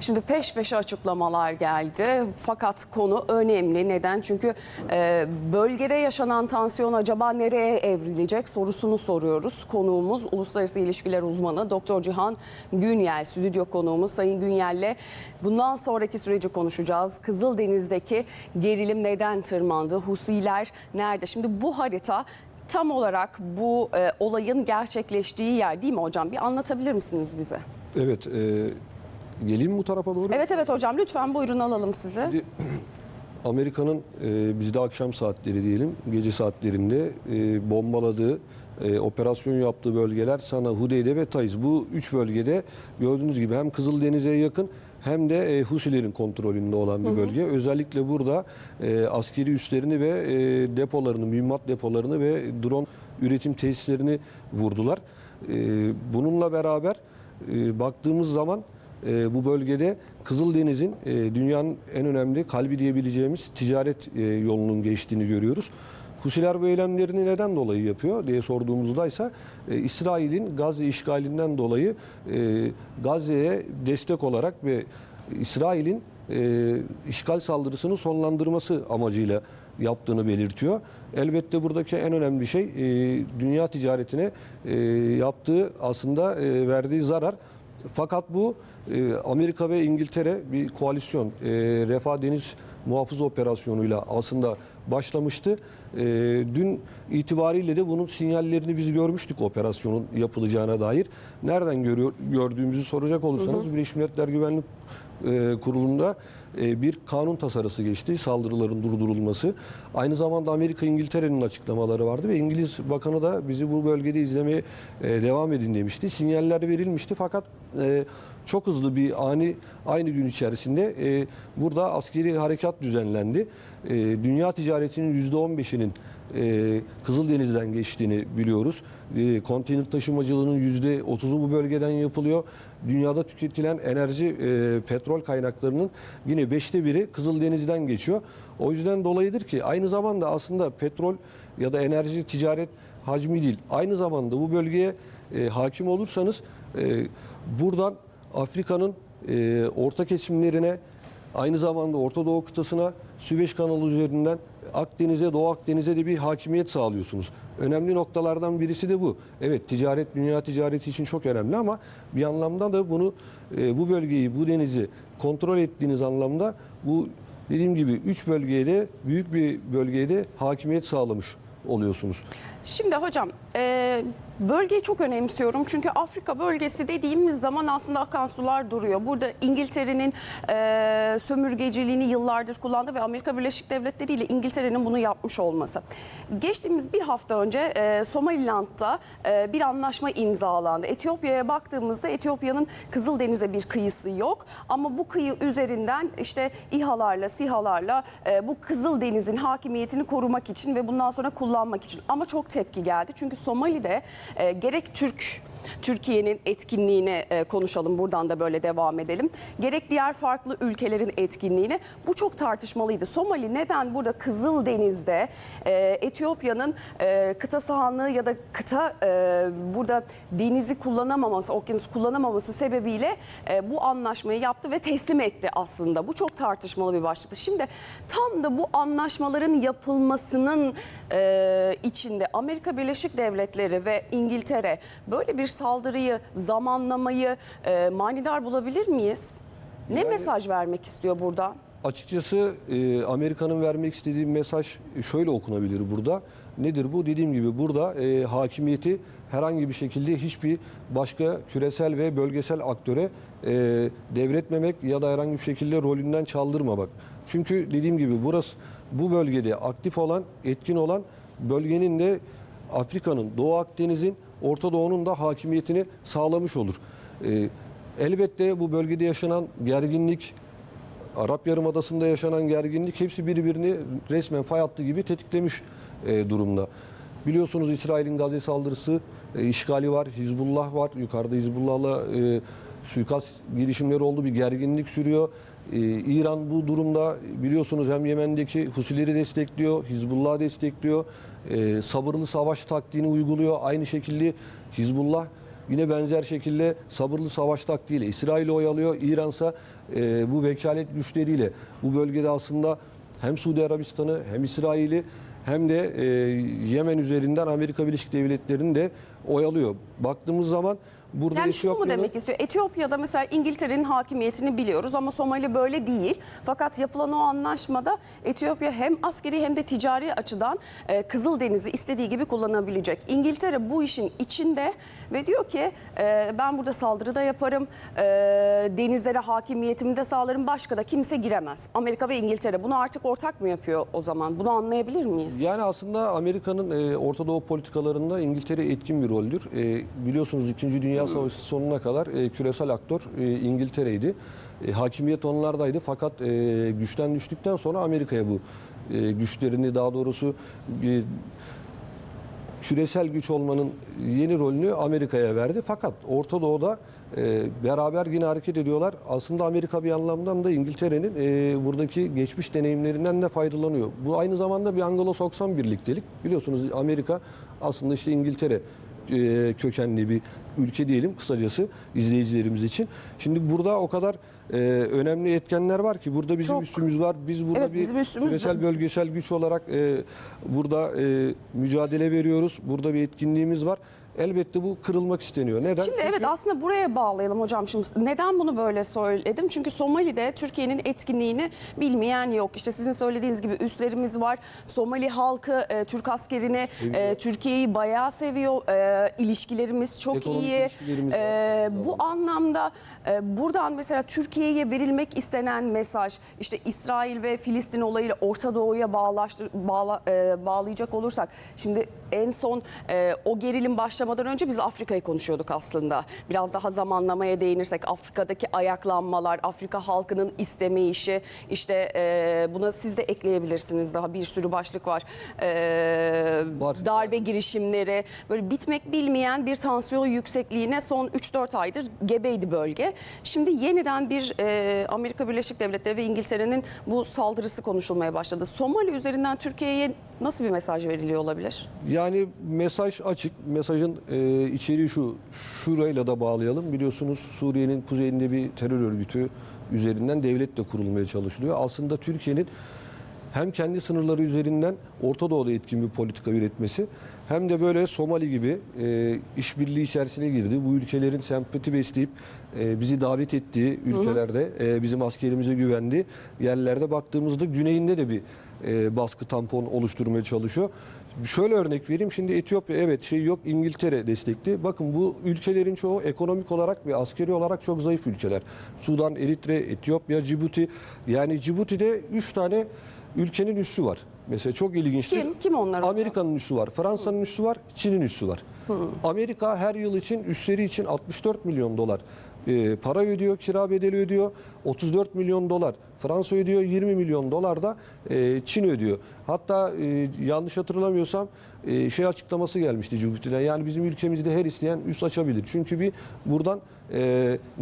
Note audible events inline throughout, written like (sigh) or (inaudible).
Şimdi peş peşe açıklamalar geldi. Fakat konu önemli. Neden? Çünkü e, bölgede yaşanan tansiyon acaba nereye evrilecek sorusunu soruyoruz. Konuğumuz uluslararası ilişkiler uzmanı Doktor Cihan Günyel, stüdyo konuğumuz Sayın Günyel'le bundan sonraki süreci konuşacağız. Kızıldeniz'deki gerilim neden tırmandı? Husiler nerede? Şimdi bu harita tam olarak bu e, olayın gerçekleştiği yer değil mi hocam? Bir anlatabilir misiniz bize? Evet, e, geleyim mi bu tarafa doğru? Evet evet hocam lütfen buyurun alalım sizi. Şimdi (clears throat) Amerika'nın e, bizde akşam saatleri diyelim, gece saatlerinde e, bombaladığı, e, operasyon yaptığı bölgeler Sana, Hudeyde ve Taiz. Bu üç bölgede gördüğünüz gibi hem Kızıldeniz'e yakın hem de e, Husilerin kontrolünde olan bir bölge. Özellikle burada e, askeri üslerini ve e, depolarını, mühimmat depolarını ve drone üretim tesislerini vurdular. E, bununla beraber e, baktığımız zaman e, bu bölgede Kızıldeniz'in e, dünyanın en önemli kalbi diyebileceğimiz ticaret e, yolunun geçtiğini görüyoruz. Husiler bu eylemlerini neden dolayı yapıyor diye sorduğumuzda ise İsrail'in Gazze işgalinden dolayı e, Gazze'ye destek olarak ve İsrail'in e, işgal saldırısını sonlandırması amacıyla yaptığını belirtiyor. Elbette buradaki en önemli şey e, dünya ticaretine e, yaptığı aslında e, verdiği zarar. Fakat bu e, Amerika ve İngiltere bir koalisyon, e, Refah Deniz Muhafız Operasyonu'yla aslında başlamıştı. E, dün itibariyle de bunun sinyallerini biz görmüştük operasyonun yapılacağına dair. Nereden görüyor, gördüğümüzü soracak olursanız Birleşmiş Milletler Güvenlik e, Kurulu'nda e, bir kanun tasarısı geçti. Saldırıların durdurulması. Aynı zamanda Amerika İngiltere'nin açıklamaları vardı ve İngiliz Bakanı da bizi bu bölgede izlemeye e, devam edin demişti. Sinyaller verilmişti fakat e, çok hızlı bir ani aynı gün içerisinde e, burada askeri harekat düzenlendi. E, dünya ticaretinin %15'inin e, Kızıldeniz'den geçtiğini biliyoruz. E, konteyner taşımacılığının %30'u bu bölgeden yapılıyor. Dünyada tüketilen enerji, e, petrol kaynaklarının yine beşte biri Kızıldeniz'den geçiyor. O yüzden dolayıdır ki aynı zamanda aslında petrol ya da enerji ticaret hacmi değil. Aynı zamanda bu bölgeye e, hakim olursanız e, buradan Afrika'nın e, orta kesimlerine aynı zamanda Orta Doğu kıtasına Süveyş kanalı üzerinden Akdeniz'e, Doğu Akdeniz'e de bir hakimiyet sağlıyorsunuz. Önemli noktalardan birisi de bu. Evet ticaret, dünya ticareti için çok önemli ama bir anlamda da bunu e, bu bölgeyi, bu denizi kontrol ettiğiniz anlamda bu dediğim gibi üç bölgeye de büyük bir bölgeye de hakimiyet sağlamış oluyorsunuz. Şimdi hocam e, bölgeyi çok önemsiyorum çünkü Afrika bölgesi dediğimiz zaman aslında akan sular duruyor. Burada İngiltere'nin e, sömürgeciliğini yıllardır kullandı ve Amerika Birleşik Devletleri ile İngiltere'nin bunu yapmış olması. Geçtiğimiz bir hafta önce e, Somaliland'da e, bir anlaşma imzalandı. Etiyopya'ya baktığımızda Etiyopya'nın Kızıldeniz'e bir kıyısı yok ama bu kıyı üzerinden işte İHA'larla, SİHA'larla e, bu Kızıldeniz'in hakimiyetini korumak için ve bundan sonra kullanmak için ama çok tepki geldi. Çünkü Somali'de e, gerek Türk Türkiye'nin etkinliğini e, konuşalım buradan da böyle devam edelim. Gerek diğer farklı ülkelerin etkinliğini bu çok tartışmalıydı. Somali neden burada Kızıldeniz'de e, Etiyopya'nın e, kıta sahanlığı ya da kıta e, burada denizi kullanamaması, okyanus kullanamaması sebebiyle e, bu anlaşmayı yaptı ve teslim etti aslında. Bu çok tartışmalı bir başlıktı. Şimdi tam da bu anlaşmaların yapılmasının e, içinde Amerika Birleşik Devletleri ve İngiltere böyle bir saldırıyı, zamanlamayı e, manidar bulabilir miyiz? Ne Yani- mesaj vermek istiyor burada? Açıkçası e, Amerika'nın vermek istediği mesaj şöyle okunabilir burada. Nedir bu? Dediğim gibi burada e, hakimiyeti herhangi bir şekilde hiçbir başka küresel ve bölgesel aktöre e, devretmemek ya da herhangi bir şekilde rolünden çaldırmamak. Çünkü dediğim gibi burası bu bölgede aktif olan, etkin olan bölgenin de Afrika'nın, Doğu Akdeniz'in, Orta Doğu'nun da hakimiyetini sağlamış olur. E, elbette bu bölgede yaşanan gerginlik, Arap Yarımadası'nda yaşanan gerginlik hepsi birbirini resmen fay hattı gibi tetiklemiş e, durumda. Biliyorsunuz İsrail'in Gazze saldırısı, e, işgali var, Hizbullah var. Yukarıda Hizbullah'la e, suikast girişimleri oldu, bir gerginlik sürüyor. E, İran bu durumda biliyorsunuz hem Yemen'deki Husileri destekliyor, Hizbullah'ı destekliyor. E, sabırlı savaş taktiğini uyguluyor. Aynı şekilde Hizbullah Yine benzer şekilde sabırlı savaş taktiğiyle İsrail'i oyalıyor. İransa e, bu vekalet güçleriyle bu bölgede aslında hem Suudi Arabistan'ı hem İsrail'i hem de e, Yemen üzerinden Amerika Birleşik Devletleri'ni de oyalıyor. Baktığımız zaman burada Yani şunu mu demek istiyor? Etiyopya'da mesela İngiltere'nin hakimiyetini biliyoruz ama Somali böyle değil. Fakat yapılan o anlaşmada Etiyopya hem askeri hem de ticari açıdan e, Kızıldeniz'i istediği gibi kullanabilecek. İngiltere bu işin içinde ve diyor ki e, ben burada saldırı da yaparım, e, denizlere hakimiyetimi de sağlarım, başka da kimse giremez. Amerika ve İngiltere bunu artık ortak mı yapıyor o zaman? Bunu anlayabilir miyiz? Yani aslında Amerika'nın e, Orta Doğu politikalarında İngiltere etkin bir roldür. E, biliyorsunuz 2. Dünya Savaşı sonuna kadar e, küresel aktör e, İngiltere'ydi. E, hakimiyet onlardaydı fakat e, güçten düştükten sonra Amerika'ya bu e, güçlerini daha doğrusu e, küresel güç olmanın yeni rolünü Amerika'ya verdi. Fakat Orta Doğu'da e, beraber yine hareket ediyorlar. Aslında Amerika bir anlamdan da İngiltere'nin e, buradaki geçmiş deneyimlerinden de faydalanıyor. Bu aynı zamanda bir Anglo-Sakson birliktelik. Biliyorsunuz Amerika aslında işte İngiltere e, kökenli bir ülke diyelim kısacası izleyicilerimiz için. Şimdi burada o kadar e, önemli etkenler var ki burada bizim Çok. üstümüz var. Biz burada Evet, bir bizim üstümüz- küresel bölgesel güç olarak e, burada e, mücadele veriyoruz. Burada bir etkinliğimiz var. Elbette bu kırılmak isteniyor. Neden? Şimdi Çünkü- evet aslında buraya bağlayalım hocam. Şimdi neden bunu böyle söyledim? Çünkü Somali'de Türkiye'nin etkinliğini bilmeyen yok. İşte sizin söylediğiniz gibi üslerimiz var. Somali halkı e, Türk askerini, e, Türkiye'yi bayağı seviyor. E, ilişkilerimiz çok Ekonomik iyi. ilişkilerimiz var. E, bu anlamda e, buradan mesela Türkiye'ye verilmek istenen mesaj işte İsrail ve Filistin olayıyla Orta Doğu'ya bağla, e, bağlayacak olursak şimdi en son e, o gerilim başlamadan önce biz Afrika'yı konuşuyorduk aslında. Biraz daha zamanlamaya değinirsek Afrika'daki ayaklanmalar, Afrika halkının istemeyişi işte e, buna siz de ekleyebilirsiniz daha bir sürü başlık var. E, Var. darbe girişimleri böyle bitmek bilmeyen bir tansiyon yüksekliğine son 3-4 aydır gebeydi bölge. Şimdi yeniden bir e, Amerika Birleşik Devletleri ve İngiltere'nin bu saldırısı konuşulmaya başladı. Somali üzerinden Türkiye'ye nasıl bir mesaj veriliyor olabilir? Yani mesaj açık. Mesajın e, içeriği şu. Şurayla da bağlayalım. Biliyorsunuz Suriye'nin kuzeyinde bir terör örgütü üzerinden devlet de kurulmaya çalışılıyor. Aslında Türkiye'nin hem kendi sınırları üzerinden Orta Doğu'da etkin bir politika üretmesi hem de böyle Somali gibi e, işbirliği içerisine girdi. Bu ülkelerin sempati besleyip e, bizi davet ettiği ülkelerde e, bizim askerimize güvendi. Yerlerde baktığımızda güneyinde de bir e, baskı tampon oluşturmaya çalışıyor. Şöyle örnek vereyim. Şimdi Etiyopya evet şey yok İngiltere destekli. Bakın bu ülkelerin çoğu ekonomik olarak ve askeri olarak çok zayıf ülkeler. Sudan, Eritre, Etiyopya, Cibuti. Yani Cibuti'de 3 tane ülkenin üssü var. Mesela çok ilginçtir. Kim? Kim onlar? Amerika'nın üssü var, Fransa'nın üssü var, Çin'in üssü var. Amerika her yıl için üsleri için 64 milyon dolar e, para ödüyor, kira bedeli ödüyor. 34 milyon dolar Fransa ödüyor, 20 milyon dolar da e, Çin ödüyor. Hatta e, yanlış hatırlamıyorsam e, şey açıklaması gelmişti Cibuti'den. Yani bizim ülkemizde her isteyen üs açabilir. Çünkü bir buradan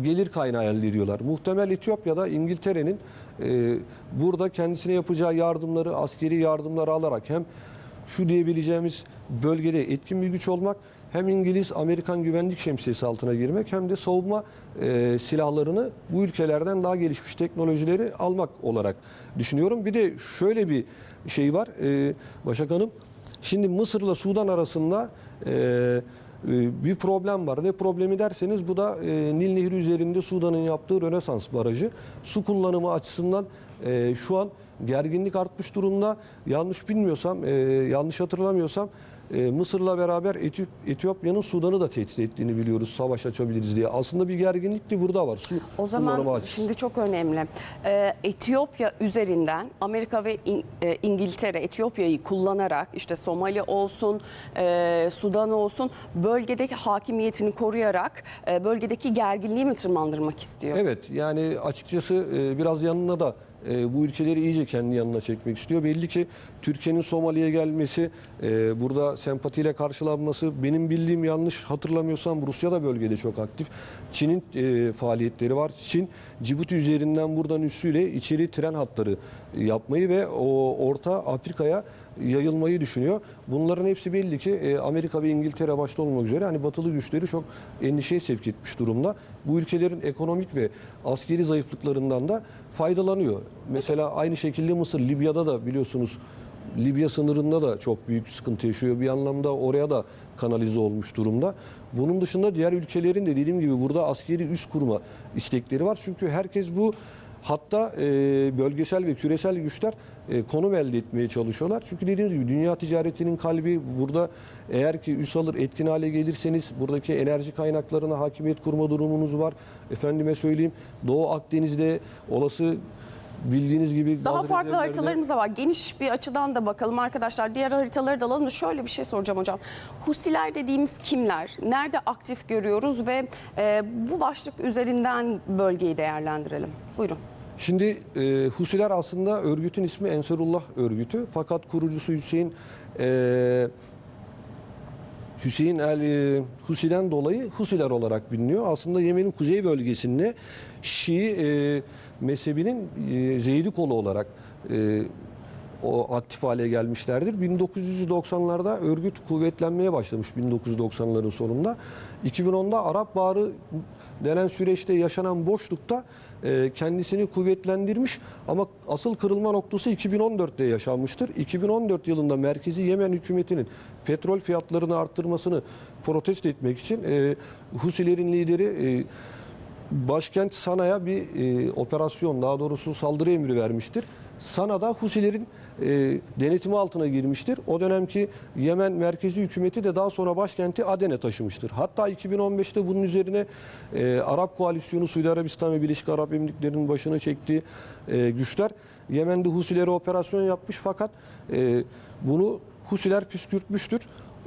gelir kaynağı elde ediyorlar. Muhtemel Etiyopya'da İngiltere'nin burada kendisine yapacağı yardımları, askeri yardımları alarak hem şu diyebileceğimiz bölgede etkin bir güç olmak hem İngiliz Amerikan güvenlik şemsiyesi altına girmek hem de savunma e, silahlarını bu ülkelerden daha gelişmiş teknolojileri almak olarak düşünüyorum. Bir de şöyle bir şey var e, Başak Hanım. Şimdi Mısır'la Sudan arasında e, e, bir problem var. Ne problemi derseniz bu da e, Nil Nehri üzerinde Sudan'ın yaptığı Rönesans Barajı. Su kullanımı açısından e, şu an gerginlik artmış durumda. Yanlış bilmiyorsam, e, yanlış hatırlamıyorsam e, Mısır'la beraber Etiyop- Etiyopya'nın Sudan'ı da tehdit ettiğini biliyoruz. Savaş açabiliriz diye. Aslında bir gerginlik de burada var. Su O zaman şimdi çok önemli. Ee, Etiyopya üzerinden Amerika ve İng- e, İngiltere Etiyopya'yı kullanarak işte Somali olsun, e, Sudan olsun bölgedeki hakimiyetini koruyarak e, bölgedeki gerginliği mi tırmandırmak istiyor? Evet yani açıkçası e, biraz yanına da e, bu ülkeleri iyice kendi yanına çekmek istiyor. Belli ki Türkiye'nin Somali'ye gelmesi, e, burada sempatiyle karşılanması, benim bildiğim yanlış hatırlamıyorsam Rusya da bölgede çok aktif. Çin'in e, faaliyetleri var. Çin, Cibuti üzerinden buradan üssüyle içeri tren hatları yapmayı ve o Orta Afrika'ya yayılmayı düşünüyor. Bunların hepsi belli ki e, Amerika ve İngiltere başta olmak üzere hani batılı güçleri çok endişeye sevk etmiş durumda. Bu ülkelerin ekonomik ve askeri zayıflıklarından da faydalanıyor. Mesela aynı şekilde Mısır, Libya'da da biliyorsunuz Libya sınırında da çok büyük sıkıntı yaşıyor. Bir anlamda oraya da kanalize olmuş durumda. Bunun dışında diğer ülkelerin de dediğim gibi burada askeri üst kurma istekleri var. Çünkü herkes bu hatta e, bölgesel ve küresel güçler e, konum elde etmeye çalışıyorlar. Çünkü dediğimiz gibi dünya ticaretinin kalbi burada eğer ki üs alır etkin hale gelirseniz buradaki enerji kaynaklarına hakimiyet kurma durumunuz var. Efendime söyleyeyim Doğu Akdeniz'de olası bildiğiniz gibi Daha farklı haritalarımız da var. Geniş bir açıdan da bakalım arkadaşlar. Diğer haritaları da alalım. Şöyle bir şey soracağım hocam. Husiler dediğimiz kimler? Nerede aktif görüyoruz ve e, bu başlık üzerinden bölgeyi değerlendirelim. Buyurun. Şimdi e, Husiler aslında örgütün ismi Ensarullah örgütü. Fakat kurucusu Hüseyin e, Hüseyin el e, Husi'den dolayı Husiler olarak biliniyor. Aslında Yemen'in kuzey bölgesinde Şii e, mezhebinin e, Zeydi kolu olarak e, o aktif hale gelmişlerdir. 1990'larda örgüt kuvvetlenmeye başlamış 1990'ların sonunda. 2010'da Arap Baharı denen süreçte yaşanan boşlukta kendisini kuvvetlendirmiş ama asıl kırılma noktası 2014'te yaşanmıştır. 2014 yılında merkezi Yemen hükümetinin petrol fiyatlarını arttırmasını protesto etmek için e, Husilerin lideri e, başkent Sana'ya bir e, operasyon daha doğrusu saldırı emri vermiştir. Sana'da Husilerin e, denetimi altına girmiştir. O dönemki Yemen merkezi hükümeti de daha sonra başkenti Aden'e taşımıştır. Hatta 2015'te bunun üzerine e, Arap koalisyonu Suudi Arabistan ve Birleşik Arap Emirlikleri'nin başına çektiği e, güçler Yemen'de Husilere operasyon yapmış fakat e, bunu Husiler püskürtmüştür.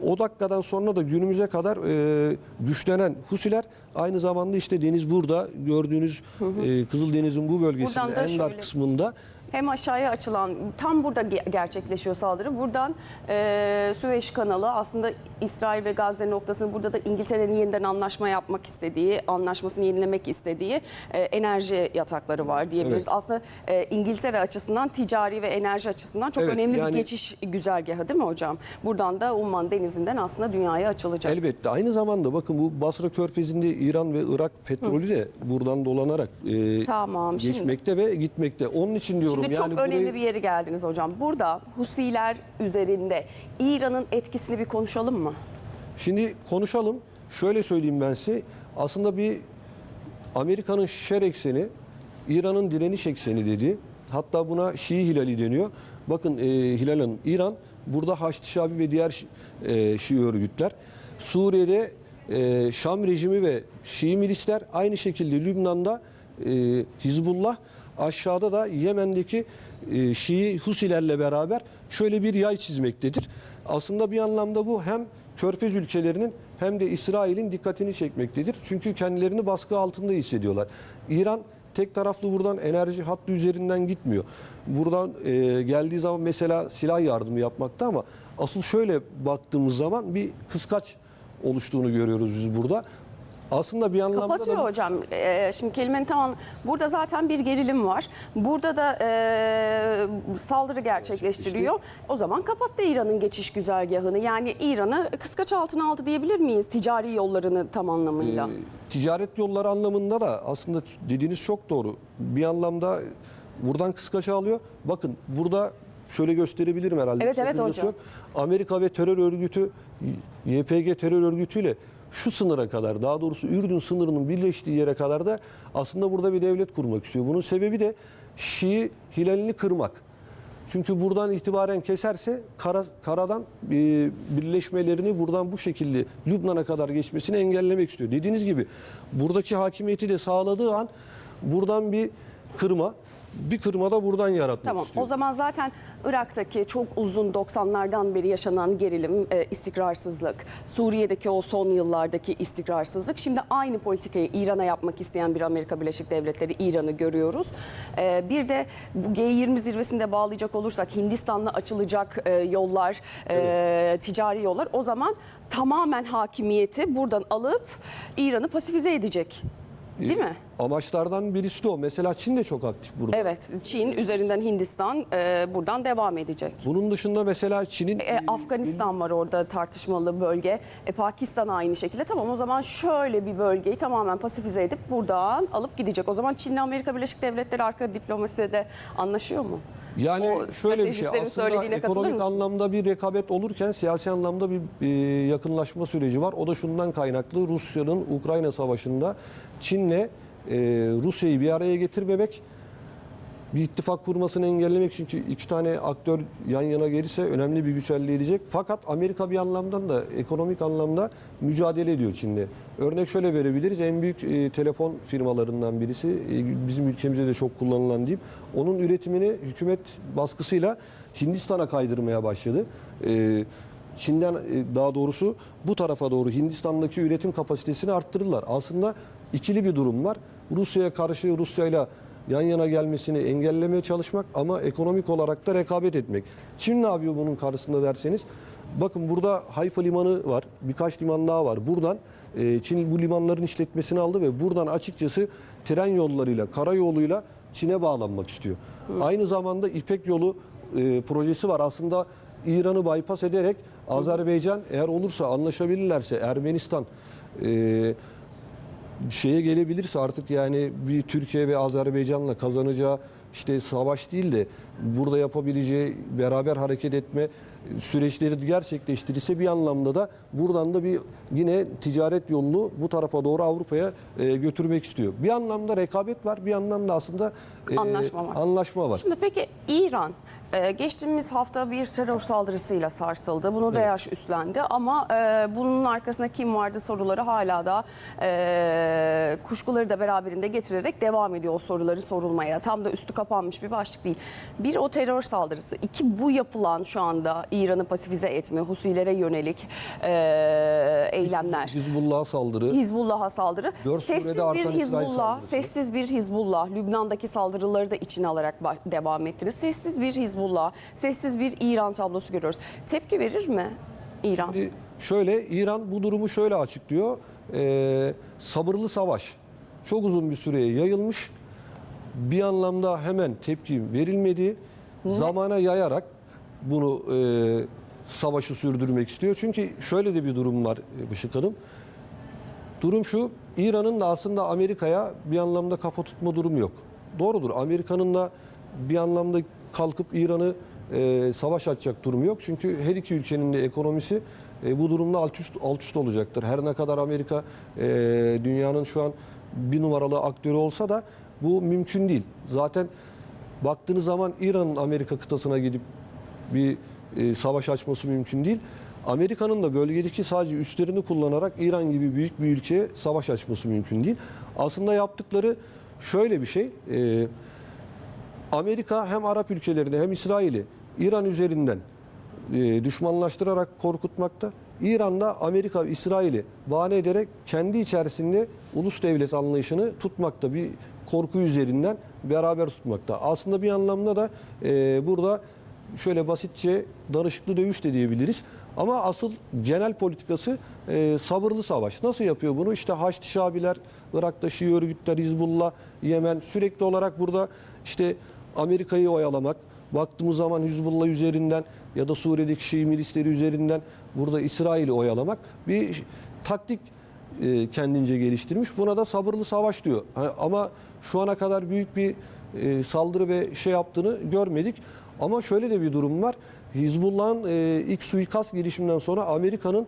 O dakikadan sonra da günümüze kadar e, güçlenen Husiler aynı zamanda işte deniz burada gördüğünüz e, Kızıldeniz'in bu bölgesinde en dar kısmında Hem aşağıya açılan, tam burada ge- gerçekleşiyor saldırı. Buradan e, Süveyş kanalı aslında İsrail ve Gazze noktasını burada da İngiltere'nin yeniden anlaşma yapmak istediği, anlaşmasını yenilemek istediği e, enerji yatakları var diyebiliriz. Evet. Aslında e, İngiltere açısından ticari ve enerji açısından çok Evet, önemli yani- bir geçiş güzergahı değil mi hocam? Buradan da Umman Denizi'nden aslında dünyaya açılacak. elbette aynı zamanda bakın bu Basra Körfezi'nde İran ve Irak petrolü de buradan dolanarak e, Tamam, şimdi- geçmekte ve gitmekte. Onun için diyorum Şimdi yani çok önemli burayı- bir yere geldiniz hocam. Burada Husiler üzerinde İran'ın etkisini bir konuşalım mı? Şimdi konuşalım. Şöyle söyleyeyim ben size. Aslında bir Amerika'nın şer ekseni, İran'ın direniş ekseni dedi. Hatta buna Şii hilali deniyor. Bakın e, Hilal'ın İran, burada Haçlı Şabi ve diğer e, Şii örgütler. Suriye'de e, Şam rejimi ve Şii milisler aynı şekilde Lübnan'da e, Hizbullah, aşağıda da Yemen'deki e, Şii Husilerle beraber şöyle bir yay çizmektedir. Aslında bir anlamda bu hem Körfez ülkelerinin hem de İsrail'in dikkatini çekmektedir. Çünkü kendilerini baskı altında hissediyorlar. İran tek taraflı buradan enerji hattı üzerinden gitmiyor. Buradan e, geldiği zaman mesela silah yardımı yapmakta ama asıl şöyle baktığımız zaman bir kıskaç oluştuğunu görüyoruz biz burada. Aslında bir anlamda Kapatıyor da hocam. Ee, şimdi kelimenin tamam. Burada zaten bir gerilim var. Burada da e, saldırı gerçekleştiriyor. O zaman kapattı İran'ın geçiş güzergahını. Yani İran'ı kıskaç altına aldı diyebilir miyiz? Ticari yollarını tam anlamıyla. Ee, ticaret yolları anlamında da aslında dediğiniz çok doğru. Bir anlamda buradan kıskaça alıyor. Bakın burada şöyle gösterebilirim herhalde. Evet, evet hocam. yok. Amerika ve terör örgütü YPG terör örgütüyle şu sınıra kadar daha doğrusu Ürdün sınırının birleştiği yere kadar da aslında burada bir devlet kurmak istiyor. Bunun sebebi de Şii hilalini kırmak. Çünkü buradan itibaren keserse kara, karadan e, birleşmelerini buradan bu şekilde Lübnan'a kadar geçmesini engellemek istiyor. Dediğiniz gibi buradaki hakimiyeti de sağladığı an buradan bir kırma, bir kırma da buradan yaratmak Tamam. istiyor. O zaman zaten Irak'taki çok uzun 90'lardan beri yaşanan gerilim, e, istikrarsızlık, Suriye'deki o son yıllardaki istikrarsızlık. Şimdi aynı politikayı İran'a yapmak isteyen bir Amerika Birleşik Devletleri İran'ı görüyoruz. E, bir de bu G20 zirvesinde bağlayacak olursak Hindistan'la açılacak e, yollar, e, ticari yollar o zaman tamamen hakimiyeti buradan alıp İran'ı pasifize edecek. Değil mi? Amaçlardan birisi de o. Mesela Çin de çok aktif burada. Evet, Çin üzerinden Hindistan e, buradan devam edecek. Bunun dışında mesela Çin'in E, Afganistan var orada tartışmalı bölge. E, Pakistan aynı şekilde. Tamam o zaman şöyle bir bölgeyi tamamen pasifize edip buradan alıp gidecek. O zaman Çin'le Amerika Birleşik Devletleri arka diplomaside anlaşıyor mu? Yani O şöyle bir şey aslında ekonomik anlamda bir rekabet olurken siyasi anlamda bir e, yakınlaşma süreci var. O da şundan kaynaklı Rusya'nın Ukrayna Savaşı'nda Çin'le e, Rusya'yı bir araya getirmemek bir ittifak kurmasını engellemek için çünkü iki tane aktör yan yana gelirse önemli bir güç elde edecek. Fakat Amerika bir anlamdan da ekonomik anlamda mücadele ediyor Çin'le. Örnek şöyle verebiliriz. En büyük e, telefon firmalarından birisi e, bizim ülkemizde de çok kullanılan diyeyim. Onun üretimini hükümet baskısıyla Hindistan'a kaydırmaya başladı. E, Çin'den e, daha doğrusu bu tarafa doğru Hindistan'daki üretim kapasitesini arttırdılar. Aslında ikili bir durum var. Rusya'ya karşı Rusya'yla yan yana gelmesini engellemeye çalışmak ama ekonomik olarak da rekabet etmek. Çin ne yapıyor bunun karşısında derseniz? Bakın burada Hayfa limanı var. Birkaç liman daha var. Buradan e, Çin bu limanların işletmesini aldı ve buradan açıkçası tren yollarıyla, karayoluyla Çin'e bağlanmak istiyor. Aynı zamanda İpek yolu e, projesi var. Aslında İran'ı bypass ederek Azerbaycan eğer olursa anlaşabilirlerse Ermenistan e, şeye gelebilirse artık yani bir Türkiye ve Azerbaycan'la kazanacağı işte savaş değil de burada yapabileceği beraber hareket etme süreçleri gerçekleştirirse bir anlamda da buradan da bir yine ticaret yolunu bu tarafa doğru Avrupa'ya e, götürmek istiyor. Bir anlamda rekabet var, bir anlamda aslında e, Anlaşma var. Anlaşma var. Şimdi peki İran e, geçtiğimiz hafta bir terör saldırısıyla sarsıldı. Bunu DAEŞ üstlendi ama e, bunun arkasında kim vardı soruları hala da e, kuşkuları da beraberinde getirerek devam ediyor o soruları sorulmaya. Tam da üstü kapanmış bir başlık değil. Bir o terör saldırısı, iki bu yapılan şu anda İran'ı pasifize etme, Husilere yönelik e, eylemler. Hizbullah'a saldırı. Hizbullah'a saldırı. Dört Sessiz Suriye'de bir artan İsrail Hizbullah, saldırısı. sessiz bir Hizbullah. Lübnan'daki saldırıları da içine alarak ba- devam ettiniz. Sessiz bir Hizbullah, sessiz bir İran tablosu görüyoruz. Tepki verir mi İran? Şimdi şöyle İran bu durumu şöyle açıklıyor. Ee, sabırlı savaş çok uzun bir süreye yayılmış. Bir anlamda hemen tepki verilmedi. Zamana yayarak bunu e, savaşı sürdürmek istiyor. Çünkü şöyle de bir durum var e, Işık Hanım. Durum şu, İran'ın da aslında Amerika'ya bir anlamda kafa tutma durumu yok. Doğrudur, Amerika'nın da bir anlamda kalkıp İran'ı e, savaş açacak durumu yok. Çünkü her iki ülkenin de ekonomisi e, bu durumda alt üst, alt üst olacaktır. Her ne kadar Amerika e, dünyanın şu an bir numaralı aktörü olsa da bu mümkün değil. Zaten baktığınız zaman İran'ın Amerika kıtasına gidip bir e, savaş açması mümkün değil. Amerika'nın da bölgedeki sadece üslerini kullanarak İran gibi büyük bir ülkeye savaş açması mümkün değil. Aslında yaptıkları şöyle bir şey. e, Amerika hem Arap ülkelerini hem İsrail'i İran üzerinden e, düşmanlaştırarak korkutmakta. İran da Amerika ve İsrail'i bahane ederek kendi içerisinde ulus devlet anlayışını tutmakta. Bir korku üzerinden beraber tutmakta. Aslında bir anlamda da e, burada şöyle basitçe danışıklı dövüş de diyebiliriz. Ama asıl genel politikası e, sabırlı savaş. Nasıl yapıyor bunu? İşte Haçlı Şabiler, Irak'ta Şii örgütler, Hizbullah, Yemen sürekli olarak burada işte Amerika'yı oyalamak. Baktığımız zaman Hizbullah üzerinden ya da Suriye'deki Şii milisleri üzerinden burada İsrail'i oyalamak bir taktik e, kendince geliştirmiş. Buna da sabırlı savaş diyor. Ama şu ana kadar büyük bir e, saldırı ve şey yaptığını görmedik. Ama şöyle de bir durum var. Hizbullah'ın e, ilk suikast girişiminden sonra Amerika'nın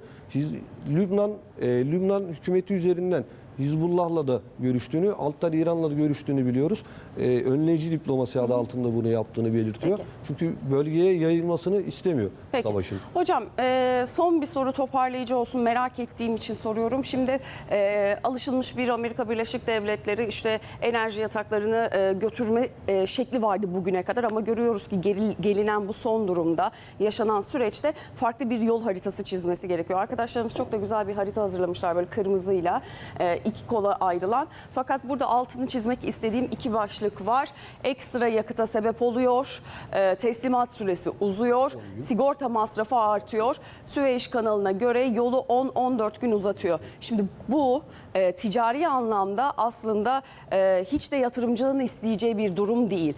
Lübnan Lübnan hükümeti üzerinden Hizbullah'la da görüştüğünü, alttan İran'la da görüştüğünü biliyoruz. E, önleyici diplomasi adı altında bunu yaptığını belirtiyor. Peki. Çünkü bölgeye yayılmasını istemiyor Peki. savaşın. Hocam e, son bir soru toparlayıcı olsun merak ettiğim için soruyorum. Şimdi e, alışılmış bir Amerika Birleşik Devletleri işte enerji yataklarını e, götürme e, şekli vardı bugüne kadar ama görüyoruz ki geril- gelinen bu son durumda yaşanan süreçte farklı bir yol haritası çizmesi gerekiyor. Arkadaşlarımız çok da güzel bir harita hazırlamışlar böyle kırmızıyla. E, iki kola ayrılan. Fakat burada altını çizmek istediğim iki başlık var. Ekstra yakıta sebep oluyor, e, teslimat süresi uzuyor, sigorta masrafı artıyor. Süveyş kanalına göre yolu 10-14 gün uzatıyor. Şimdi bu e, ticari anlamda aslında e, hiç de yatırımcının isteyeceği bir durum değil.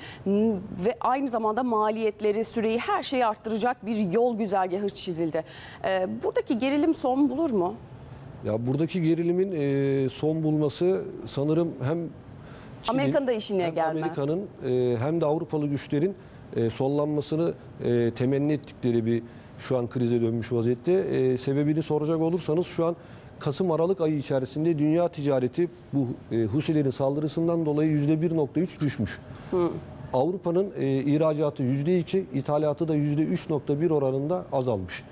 Ve aynı zamanda maliyetleri, süreyi her şeyi arttıracak bir yol güzergahı çizildi. E, buradaki gerilim son bulur mu? Ya buradaki gerilimin e, son bulması sanırım hem Çin'in, Amerika'nın da işine hem gelmez. Amerika'nın e, hem de Avrupalı güçlerin e, sonlanmasını e, temenni ettikleri bir şu an krize dönmüş vaziyette. E, sebebini soracak olursanız şu an Kasım-Aralık ayı içerisinde dünya ticareti bu e, Husilerin saldırısından dolayı %1.3 düşmüş. Avrupa'nın e, ihracatı %2, ithalatı da %3.1 oranında azalmış.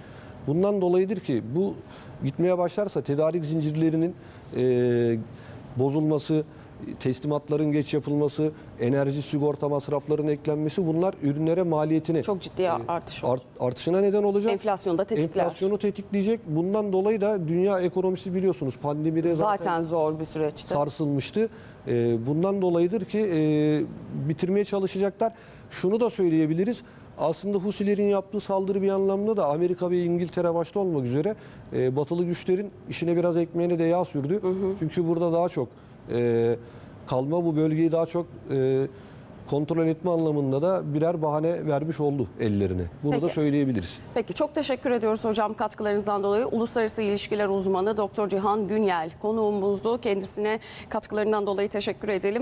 Bundan dolayıdır ki bu gitmeye başlarsa tedarik zincirlerinin e, bozulması, teslimatların geç yapılması, enerji sigorta masraflarının eklenmesi bunlar ürünlere maliyetini Çok ciddi artış oldu. art- artışına neden olacak. Enflasyonu da tetikler. Enflasyonu tetikleyecek. Bundan dolayı da dünya ekonomisi biliyorsunuz pandemide zaten, Zaten zor bir süreçti. sarsılmıştı. Ee, bundan dolayıdır ki e, bitirmeye çalışacaklar. Şunu da söyleyebiliriz. Aslında Husilerin yaptığı saldırı bir anlamda da Amerika ve İngiltere başta olmak üzere e, batılı güçlerin işine biraz ekmeğine de yağ sürdü. Çünkü burada daha çok e, kalma bu bölgeyi daha çok e, kontrol etme anlamında da birer bahane vermiş oldu ellerine. Bunu da Peki. söyleyebiliriz. Peki çok teşekkür ediyoruz hocam katkılarınızdan dolayı. Uluslararası İlişkiler Uzmanı Doktor Cihan Günyel konuğumuzdu. Kendisine katkılarından dolayı teşekkür edelim.